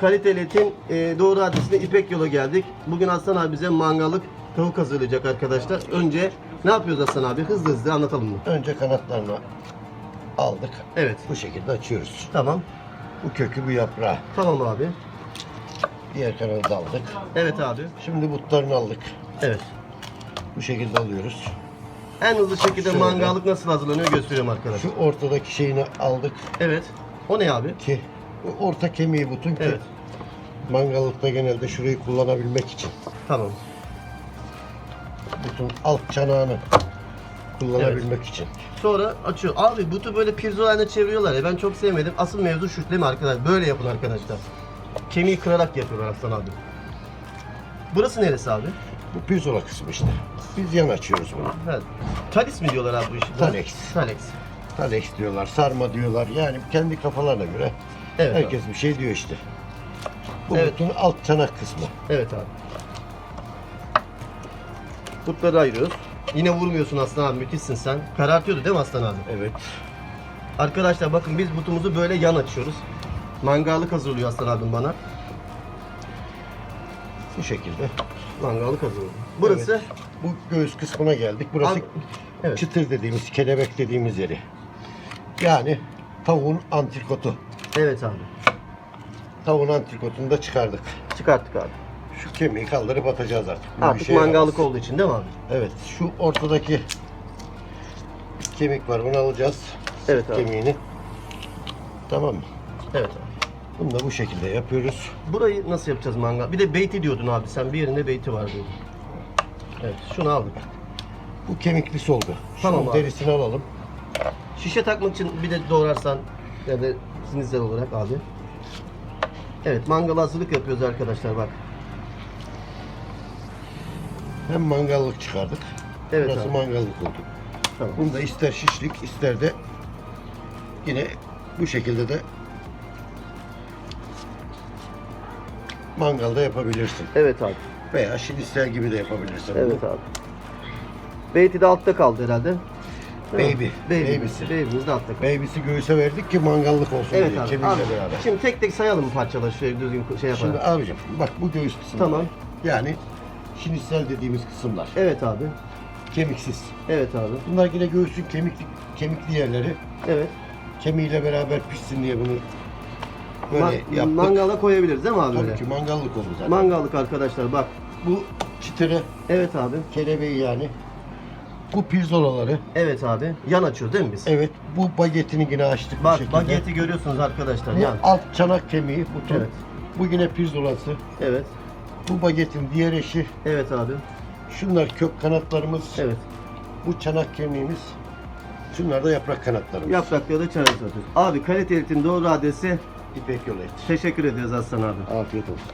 kaliteli etin e, doğru adresine İpek Yol'a geldik. Bugün Aslan abi bize mangalık tavuk hazırlayacak arkadaşlar. Önce ne yapıyoruz Aslan abi? Hızlı hızlı anlatalım mı? Önce kanatlarını aldık. Evet. Bu şekilde açıyoruz. Tamam. Bu kökü bu yaprağı. Tamam abi. Diğer kanadı da aldık. Evet abi. Şimdi butlarını aldık. Evet. Bu şekilde alıyoruz. En hızlı şekilde Şöyle. mangalık nasıl hazırlanıyor gösteriyorum arkadaşlar. Şu ortadaki şeyini aldık Evet. O ne abi? ki bu orta kemiği butun ki Evet. mangalıkta genelde şurayı kullanabilmek için. Tamam. Butun alt çanağını kullanabilmek için. Sonra açıyor. Abi butu böyle pirzolayla çeviriyorlar ya ben çok sevmedim. Asıl mevzu şu değil mi arkadaşlar? Böyle yapın arkadaşlar. Kemiği kırarak yapıyorlar Aslan abi. Burası neresi abi? Bu pirzola kısmı işte. Biz yan açıyoruz bunu. Evet. Talis mi diyorlar abi bu işi? Talex. Talex. Talex diyorlar, sarma diyorlar. Yani kendi kafalarına göre Evet herkes bir şey diyor işte. Bu Evet. butun alt çanak kısmı. Evet abi. Butları ayırıyoruz. Yine vurmuyorsun Aslan abi müthişsin sen. Karartıyordu değil mi Aslan abi? Evet. Arkadaşlar bakın biz butumuzu böyle yan açıyoruz. Mangallık hazırlıyor Aslan abim bana. Bu şekilde. Mangallık hazırlıyor. Burası. Bu göğüs kısmına geldik. Burası Abi- evet. çıtır dediğimiz, kelebek dediğimiz yeri. Yani tavuğun antrikotu. Evet abi. Tavuğun antrikotunu da çıkardık. Çıkarttık abi. Şu kemiği kaldırıp atacağız artık. Bu bir Artık şey mangallık yaramaz. olduğu için değil mi abi? Evet. Şu ortadaki kemik var. Bunu alacağız. Evet abi. Kemiğini. Tamam mı? Evet abi. Bunu da bu şekilde yapıyoruz. Burayı nasıl yapacağız mangal? Bir de beyti diyordun abi sen bir yerinde beyti var diyordun. Evet şunu aldık. Bu kemiklisi oldu. Şunun Tamam abi. derisini alalım. Şişe takmak için bir de doğrarsan ya da sinizler olarak abi. Evet mangal hazırlık yapıyoruz arkadaşlar bak. Hem mangallık çıkardık. Evet Burası abi. mangallık oldu. Tamam. Bunu da ister şişlik ister de yine bu şekilde de mangalda yapabilirsin. Evet abi. Veya şinistel gibi de yapabilirsin. Evet abi. Beyti de altta kaldı herhalde. Baby. Baby'si. Baby'miz de kaldı. Baby'si göğüse verdik ki mangallık olsun Evet diye abi. kemikle abi. beraber. Şimdi tek tek sayalım parçaları şöyle düzgün şey yaparak. Şimdi abicim bak bu göğüs kısmı. Tamam. Yani şinistel dediğimiz kısımlar. Evet abi. Kemiksiz. Evet abi. Bunlar yine göğsün kemikli, kemikli yerleri. Evet. Kemiğiyle beraber pişsin diye bunu böyle Ma- yaptık. mangala koyabiliriz değil mi abi Tabii öyle? ki mangallık oldu zaten. Mangallık arkadaşlar bak. bu çıtırı, Evet abi. kelebeği yani. Bu pirzolaları. Evet abi. Yan açıyoruz değil mi biz? Evet bu bagetini yine açtık bu Bak şekilde. bageti görüyorsunuz arkadaşlar. Bu Yan. alt çanak kemiği bu Evet. Bu yine pirzolası. Evet. Bu bagetin diğer eşi. Evet abi. Şunlar kök kanatlarımız. Evet. Bu çanak kemiğimiz. Şunlar da yaprak kanatlarımız. Yaprakları da çare satıyoruz. Abi kaliteli etin doğru adresi İpek yolu teşekkür ediyoruz Aslan abi. Afiyet olsun.